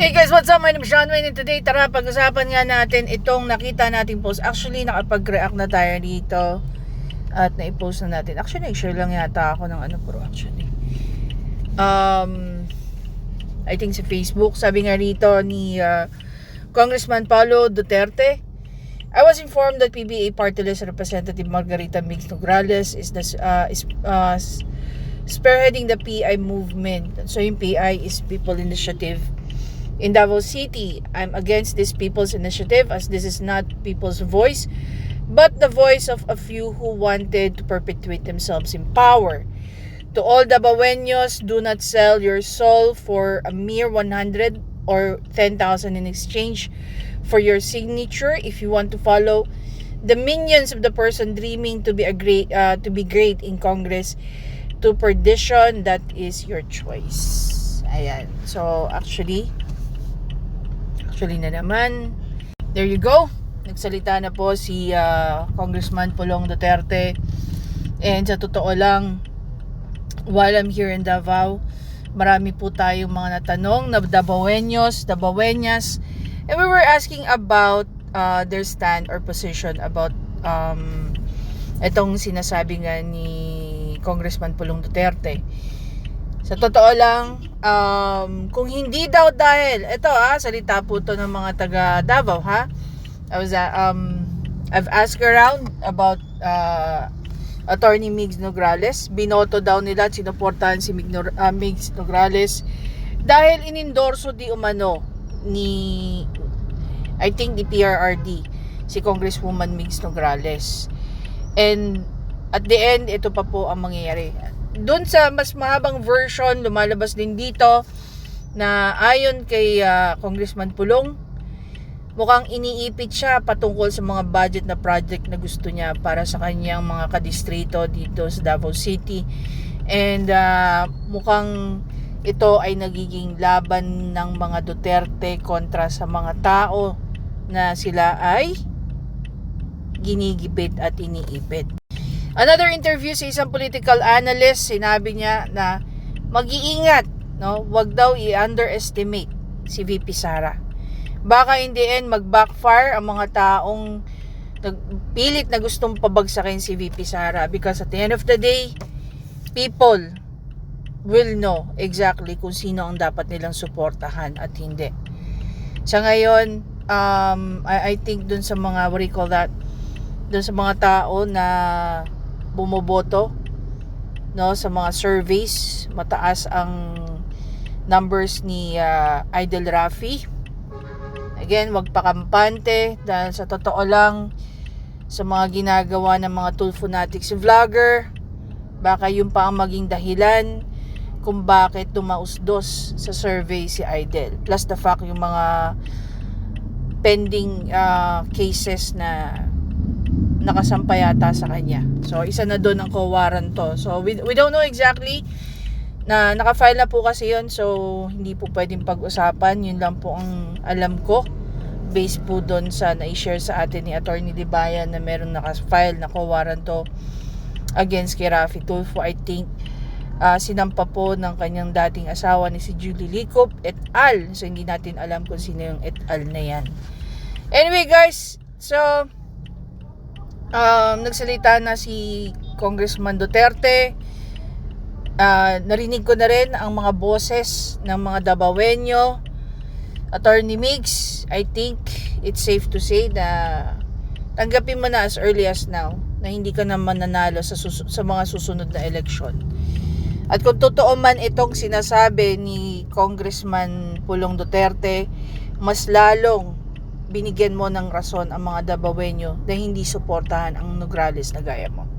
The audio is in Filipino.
Hey guys, what's up? My name is Sean Wayne and today tara pag-usapan nga natin itong nakita nating post. Actually, nakapag-react na tayo dito at na-post na natin. Actually, nag-share lang yata ako ng ano pero actually. Um, I think sa Facebook, sabi nga rito ni uh, Congressman Paulo Duterte, I was informed that PBA Party List Representative Margarita Mix Nograles is the uh, is uh, spearheading the PI movement. So yung PI is People Initiative in Davao City. I'm against this people's initiative as this is not people's voice, but the voice of a few who wanted to perpetuate themselves in power. To all Davaoenos, do not sell your soul for a mere 100 or 10,000 in exchange for your signature if you want to follow the minions of the person dreaming to be a great uh, to be great in Congress to perdition that is your choice. Ayan. So actually actually na naman there you go. Nagsalita na po si uh, Congressman Pulong Duterte and sa totoo lang while I'm here in Davao marami po tayong mga natanong na Davaoenos, Davaoenas and we were asking about uh, their stand or position about um, itong sinasabi nga ni Congressman Pulong Duterte. Sa totoo lang, um, kung hindi daw dahil, ito ah, salita po to ng mga taga Davao ha. I was, uh, um, I've asked around about uh, Attorney Migs Nograles. Binoto daw nila at sinuportahan si Mig Nor- uh, Migs Nograles dahil inindorso di umano ni I think the PRRD si Congresswoman Migs Nograles. And at the end, ito pa po ang mangyayari. Doon sa mas mahabang version, lumalabas din dito na ayon kay uh, Congressman Pulong, mukhang iniipit siya patungkol sa mga budget na project na gusto niya para sa kanyang mga kadistrito dito sa Davao City. And uh, mukhang ito ay nagiging laban ng mga Duterte kontra sa mga tao na sila ay ginigipit at iniipit. Another interview sa isang political analyst, sinabi niya na mag-iingat, no? Wag daw i-underestimate si VP Sara. Baka in the end mag-backfire ang mga taong nagpilit na gustong pabagsakin si VP Sara because at the end of the day, people will know exactly kung sino ang dapat nilang suportahan at hindi. Sa ngayon, um, I, I think dun sa mga, what do you call that, dun sa mga tao na bumoboto no sa mga surveys. Mataas ang numbers ni uh, Idol Rafi. Again wag pa kampante dahil sa totoo lang sa mga ginagawa ng mga Tulfo Fanatics vlogger. Baka yun pa ang maging dahilan kung bakit tumausdos sa survey si Idol. Plus the fact yung mga pending uh, cases na nakasampa yata sa kanya. So, isa na doon ang kawaran to. So, we, we don't know exactly na nakafile na po kasi yun. So, hindi po pwedeng pag-usapan. Yun lang po ang alam ko. Based po doon sa na-share sa atin ni Attorney Libayan na meron nakafile na kawaran to against kay Rafi Tulfo. I think uh, sinampa po ng kanyang dating asawa ni si Julie Licop et al. So, hindi natin alam kung sino yung et al na yan. Anyway, guys. So, um, nagsalita na si Congressman Duterte. Uh, narinig ko na rin ang mga boses ng mga Dabawenyo. Attorney Migs, I think it's safe to say na tanggapin mo na as early as now na hindi ka na mananalo sa, sus- sa mga susunod na eleksyon. At kung totoo man itong sinasabi ni Congressman Pulong Duterte, mas lalong binigyan mo ng rason ang mga Dabawenyo na hindi suportahan ang Nograles na gaya mo.